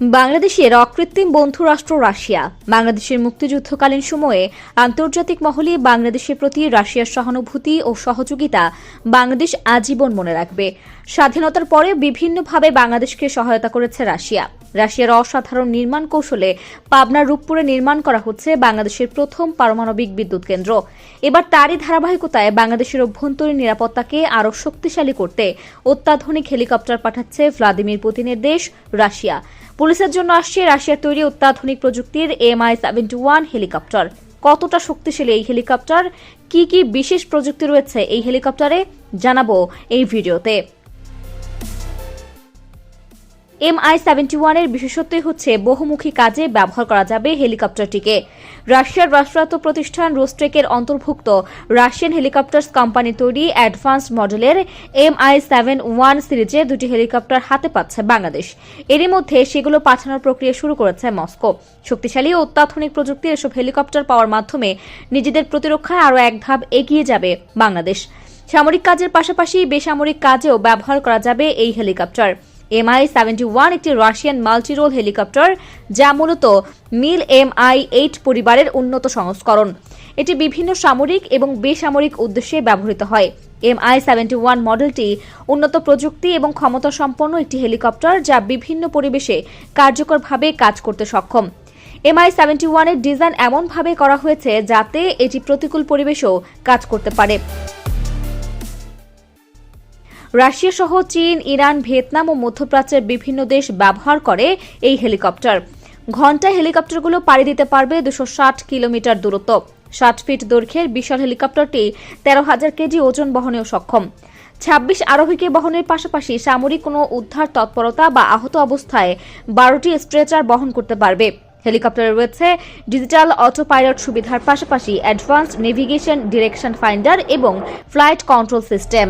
বাংলাদেশের অকৃত্রিম বন্ধু রাষ্ট্র রাশিয়া। বাংলাদেশের মুক্তিযুদ্ধকালীন সময়ে আন্তর্জাতিক মহলে বাংলাদেশের প্রতি রাশিয়ার সহানুভূতি ও সহযোগিতা বাংলাদেশ আজীবন মনে রাখবে। স্বাধীনতার পরে বিভিন্নভাবে বাংলাদেশকে সহায়তা করেছে রাশিয়া। রাশিয়ার অসাধারণ নির্মাণ কৌশলে পাবনার রূপপুরে নির্মাণ করা হচ্ছে বাংলাদেশের প্রথম পারমাণবিক বিদ্যুৎ কেন্দ্র। এবার তারই ধারাবাহিকতায় বাংলাদেশের অভ্যন্তরীণ নিরাপত্তাকে আরও শক্তিশালী করতে অত্যাধুনিক হেলিকপ্টার পাঠাচ্ছে ভ্লাদিমির পুতিনের দেশ রাশিয়া। পুলিশের জন্য আসছে রাশিয়ার তৈরি অত্যাধুনিক প্রযুক্তির এমআই সেভেন্টি ওয়ান হেলিকপ্টার। কতটা শক্তিশালী এই হেলিকপ্টার? কি কি বিশেষ প্রযুক্তি রয়েছে এই হেলিকপ্টারে? জানাব এই ভিডিওতে। এমআই সেভেন্টি ওয়ানের বিশেষত্বই হচ্ছে বহুমুখী কাজে ব্যবহার করা যাবে হেলিকপ্টারটিকে। রাশিয়ার রাষ্ট্রায়ত্ত প্রতিষ্ঠান রোস্ট্রেকের অন্তর্ভুক্ত রাশিয়ান হেলিকপ্টার্স কোম্পানি তৈরি অ্যাডভান্স মডেলের এমআই সেভেন ওয়ান সিরিজে দুটি হেলিকপ্টার হাতে পাচ্ছে বাংলাদেশ। এরই মধ্যে সেগুলো পাঠানোর প্রক্রিয়া শুরু করেছে মস্কো। শক্তিশালী ও অত্যাধুনিক প্রযুক্তির এসব হেলিকপ্টার পাওয়ার মাধ্যমে নিজেদের প্রতিরক্ষায় আরও এক ধাপ এগিয়ে যাবে বাংলাদেশ। সামরিক কাজের পাশাপাশি বেসামরিক কাজেও ব্যবহার করা যাবে এই হেলিকপ্টার। এমআই সেভেন্টি ওয়ান একটি রাশিয়ান মাল্টিরোল হেলিকপ্টার যা মূলত মিল এমআই এইট পরিবারের উন্নত সংস্করণ। এটি বিভিন্ন সামরিক এবং বেসামরিক উদ্দেশ্যে ব্যবহৃত হয়। এমআই সেভেন্টি ওয়ান মডেলটি উন্নত প্রযুক্তি এবং ক্ষমতা সম্পন্ন একটি হেলিকপ্টার যা বিভিন্ন পরিবেশে কার্যকরভাবে কাজ করতে সক্ষম। এমআই সেভেন্টি ওয়ানের ডিজাইন এমনভাবে করা হয়েছে যাতে এটি প্রতিকূল পরিবেশেও কাজ করতে পারে। রাশিয়া সহ চীন, ইরান, ভিয়েতনাম ও মধ্যপ্রাচ্যের বিভিন্ন দেশ ব্যবহার করে এই হেলিকপ্টার। ঘন্টায় হেলিকপ্টারগুলো পাড়ি দিতে পারবে দুশো কিলোমিটার দূরত্ব। ষাট ফিট দৈর্ঘ্যের বিশাল হেলিকপ্টারটি তেরো হাজার কেজি ওজন বহনেও সক্ষম। ছাব্বিশ আরোহীকে বহনের পাশাপাশি সামরিক কোনো উদ্ধার তৎপরতা বা আহত অবস্থায় বারোটি স্ট্রেচার বহন করতে পারবে। হেলিকপ্টারে রয়েছে ডিজিটাল অটো পাইলট সুবিধার পাশাপাশি অ্যাডভান্সড নেভিগেশন ডিরেকশন ফাইন্ডার এবং ফ্লাইট কন্ট্রোল সিস্টেম।